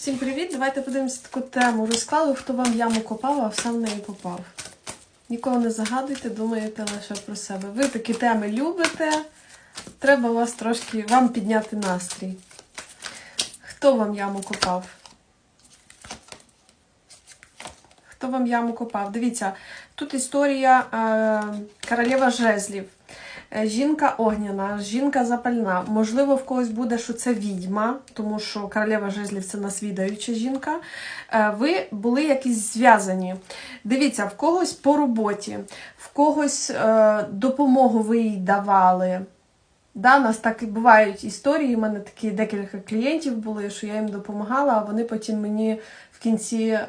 Всім привіт! Давайте подивимося таку тему розкладу, хто вам яму копав, а все в неї попав. Нікого не загадуйте, думаєте лише про себе. Ви такі теми любите. Треба вас трошки вам підняти настрій. Хто вам яму копав? Хто вам яму копав? Дивіться, тут історія е, королева жезлів. Е, Жінка огняна, жінка запальна. Можливо, в когось буде, що це відьма, тому що королева жезлів це насвідаюча жінка. Е, Ви були якісь зв'язані. Дивіться, в когось по роботі, в когось е, допомогу ви їй давали. Да, у нас так і бувають історії. У мене такі декілька клієнтів були, що я їм допомагала, а вони потім мені в кінці е,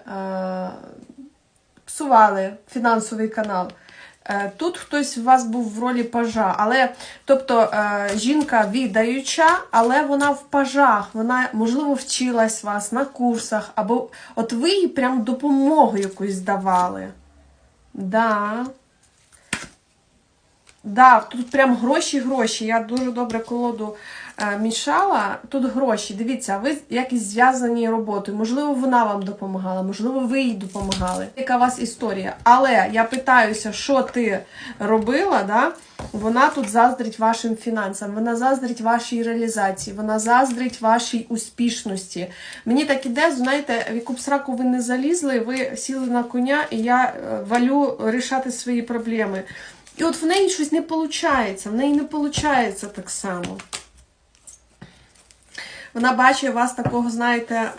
псували фінансовий канал. Е, Тут хтось у вас був в ролі пажа, але тобто е, жінка віддаюча, але вона в пажах, вона можливо вчилась вас на курсах, або от ви їй прям допомогу якусь давали. Да. Да, тут прям гроші-гроші. Я дуже добре колоду е, мішала. Тут гроші. Дивіться, ви якісь зв'язані роботою. Можливо, вона вам допомагала, можливо, ви їй допомагали. Яка у вас історія? Але я питаюся, що ти робила, да? Вона тут заздрить вашим фінансам, вона заздрить вашій реалізації, вона заздрить вашій успішності. Мені так іде, знаєте, в яку б сраку ви не залізли, ви сіли на коня, і я е, валю рішати свої проблеми. І от в неї щось не виходить, в неї не виходить так само. Вона бачить вас такого, знаєте,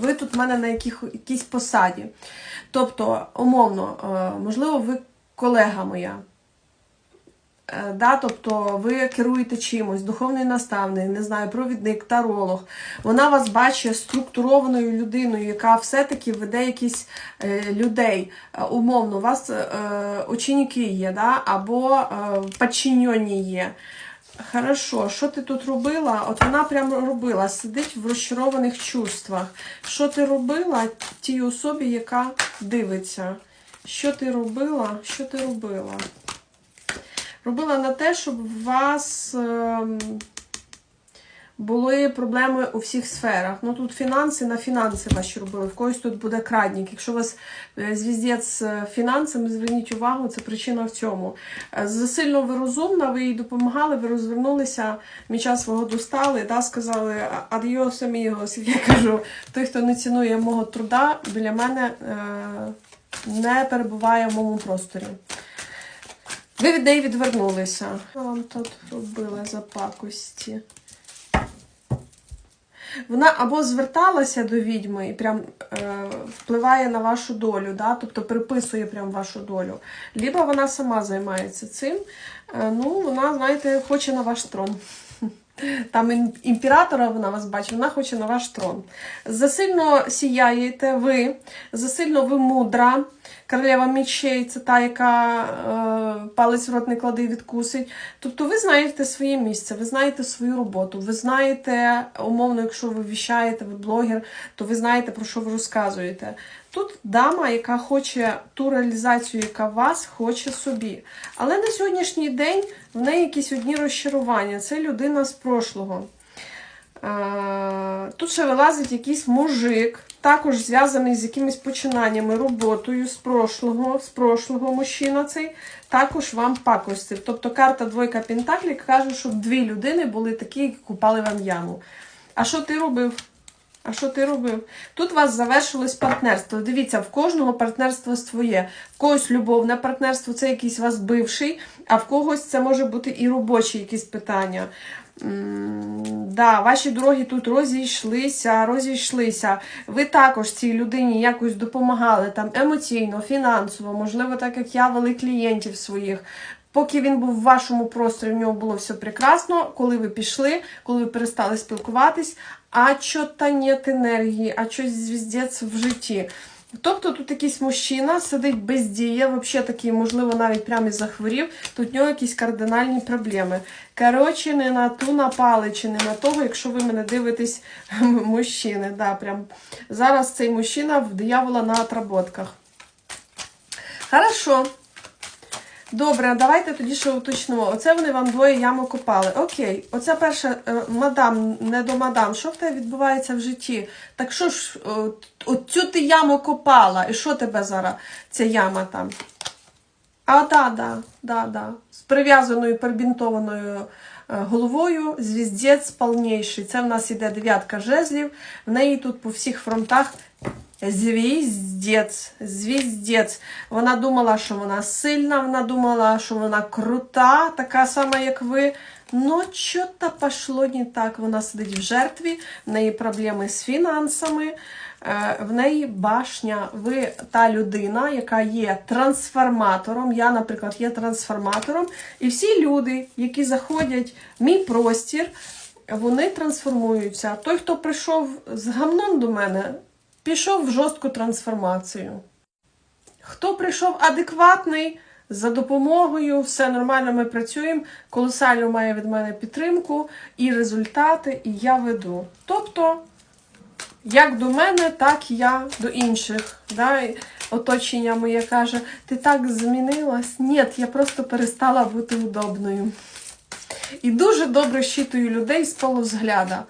ви тут в мене на яких, якійсь посаді. Тобто, умовно, можливо, ви колега моя. Е, Да, тобто ви керуєте чимось, духовний наставник, не знаю, провідник, таролог. Вона вас бачить структурованою людиною, яка все-таки веде якісь е, людей. Е, умовно, у вас ученики є, да, або подчинені є. Хорошо, що ти тут робила? От вона прямо робила, сидить в розчарованих чувствах. Що ти робила тій особі, яка дивиться? Що ти робила? Що ти робила? Робила на те, щоб у вас ем, були проблеми у всіх сферах. Ну тут фінанси на фінанси ваші робили. В когось тут буде крадник. Якщо у вас е, звіздець з фінансами, зверніть увагу, це причина в цьому. Е, Засильно ви розумна, ви їй допомагали, ви розвернулися, міча свого достали, да, сказали адіос, амігос. Я кажу, той, хто не цінує мого труда, біля мене е, не перебуває в моєму просторі. Ви від неї відвернулися. Що вам тут робила за пакості? Вона або зверталася до відьми і прям е, впливає на вашу долю, да? тобто приписує прям вашу долю. Либо вона сама займається цим. Е, ну, вона, знаєте, хоче на ваш трон. Там імператора вона вас бачить, вона хоче на ваш трон. Засильно сіяєте ви, засильно ви мудра. Королева мечей це та, яка е, палець в рот не кладе і відкусить. Тобто ви знаєте своє місце, ви знаєте свою роботу, ви знаєте, умовно, якщо ви віщаєте, ви блогер, то ви знаєте, про що ви розказуєте. Тут дама, яка хоче ту реалізацію, яка вас хоче собі. Але на сьогоднішній день в неї якісь одні розчарування. Це людина з прошлого. Е, Тут ще вилазить якийсь мужик, також зв'язаний з якимись починаннями, роботою з прошлого, з прошлого мужчина цей, також вам пакостив. Тобто карта двойка Пентаклі каже, щоб дві людини були такі, які купали вам яму. А що ти робив? А що ти робив? Тут у вас завершилось партнерство. Дивіться, в кожного партнерство своє. В когось любовне партнерство, це якийсь вас бивший, а в когось це може бути і робочі якісь питання. Да, ваші дороги тут розійшлися, розійшлися. Ви також цій людині якось допомагали там емоційно, фінансово, можливо, так як я вели клієнтів своїх. Поки він був в вашому просторі, в нього було все прекрасно. Коли ви пішли, коли ви перестали спілкуватись, а чо-то нет енергії, а щось звіздець в житті. Тобто тут якийсь мужчина сидить без дії, взагалі такий, можливо, навіть прямо захворів, тут в нього якісь кардинальні проблеми. Коротше, не на ту напали, чи не на того, якщо ви мене дивитесь, мужчини. Да, прям. Зараз цей мужчина в диявола на отработках. Хорошо. Добре, давайте тоді ще уточнимо. Оце вони вам двоє яму копали. Окей, оця перша е, мадам, не до мадам. Що в тебе відбувається в житті? Так що ж, от, от ти яму копала, і що тебе зараз ця яма там? А, да, да, да, да. З прив'язаною перебінтованою е, головою, звіздець повніший. Це в нас іде дев'ятка жезлів. В неї тут по всіх фронтах звіздець, звіздець. Вона думала, що вона сильна, вона думала, що вона крута, така сама, як ви. Но що-то пошло не так. Вона сидить в жертві, в неї проблеми з фінансами. Е, В неї башня. Ви та людина, яка є трансформатором. Я, наприклад, є трансформатором. І всі люди, які заходять в мій простір, вони трансформуються. Той, хто прийшов з гамном до мене, пішов в жорстку трансформацію. Хто прийшов адекватний, за допомогою, все нормально, ми працюємо, колосально має від мене підтримку і результати, і я веду. Тобто, як до мене, так і я до інших. Да? Оточення моє каже, ти так змінилась? Ні, я просто перестала бути удобною. І дуже добре щитую людей з полузгляда.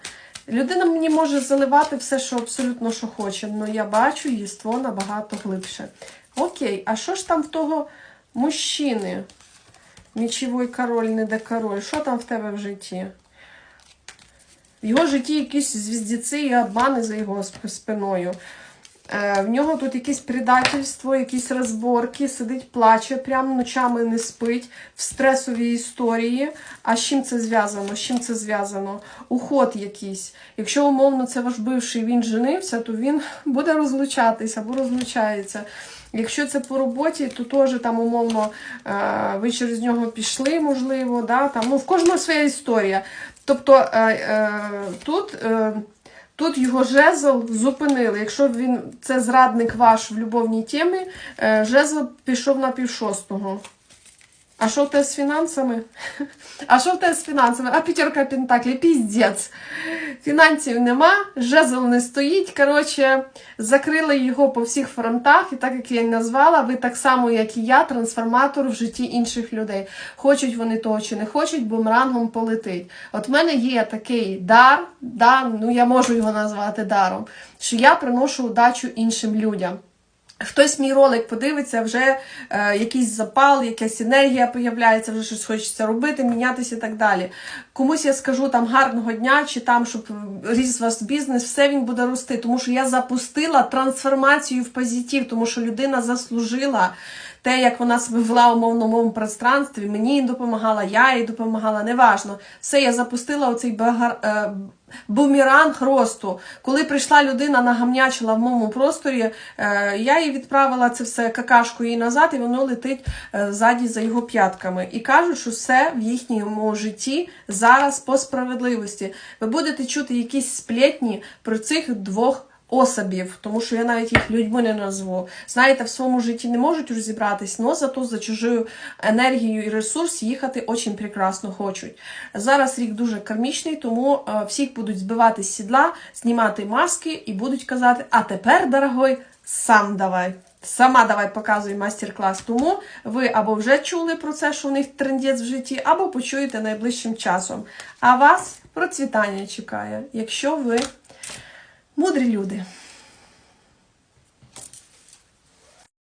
Людина мені може заливати все, що абсолютно що хоче, але я бачу їство набагато глибше. Окей, а що ж там в того мужчини? Мічовий король, не де король. Що там в тебе в житті? В його житті якісь звіздіці і обмани за його спиною. Е, в нього тут якесь предательство, якісь розборки, сидить, плаче, прямо ночами не спить в стресовій історії. А з чим це зв'язано? З чим це зв'язано? Уход якийсь. Якщо умовно це ваш бивший, він женився, то він буде розлучатися або розлучається. Якщо це по роботі, то теж там умовно е, ви через нього пішли, можливо, да, там, ну, в кожного своя історія. Тобто е, тут. Тут його жезл зупинили. Якщо він це зрадник ваш в любовній темі, е, жезл пішов на півшостого. А що в тебе з фінансами? А що в тебе з фінансами? А п'ятерка пентаклі, піздець. Фінансів нема, жезл не стоїть. Коротше, закрили його по всіх фронтах, і так як я назвала, ви так само, як і я, трансформатор в житті інших людей. Хочуть вони того чи не хочуть, бумерангом полетить. От в мене є такий дар, да, ну я можу його назвати даром, що я приношу удачу іншим людям. Хтось мій ролик подивиться, вже е, якийсь запал, якась енергія появляється, вже щось хочеться робити, мінятися і так далі. Комусь я скажу там гарного дня, чи там, щоб ріс вас бізнес, все він буде рости. Тому що я запустила трансформацію в позитив, тому що людина заслужила те, як вона себе вела у мовному пространстві, мені їй допомагала, я їй допомагала, неважно. Все, я запустила оцей багар, е, бумеранг росту. Коли прийшла людина, нагамнячила в моєму просторі, е, я їй відправила це все какашку їй назад, і воно летить е, ззаді за його п'ятками. І кажуть, що все в їхньому житті зараз по справедливості. Ви будете чути якісь сплетні про цих двох особів, тому що я навіть їх людьми не назву. Знаєте, в своєму житті не можуть розібратись, але зато за чужою енергією і ресурс їхати очень прекрасно хочуть. Зараз рік дуже кармічний, тому е, всіх будуть збивати з сідла, знімати маски і будуть казати: а тепер, дорогой, сам давай. Сама давай показуй майстер-клас. Тому ви або вже чули про це, що у них трендець в житті, або почуєте найближчим часом. А вас процвітання чекає, якщо ви мудрі люди.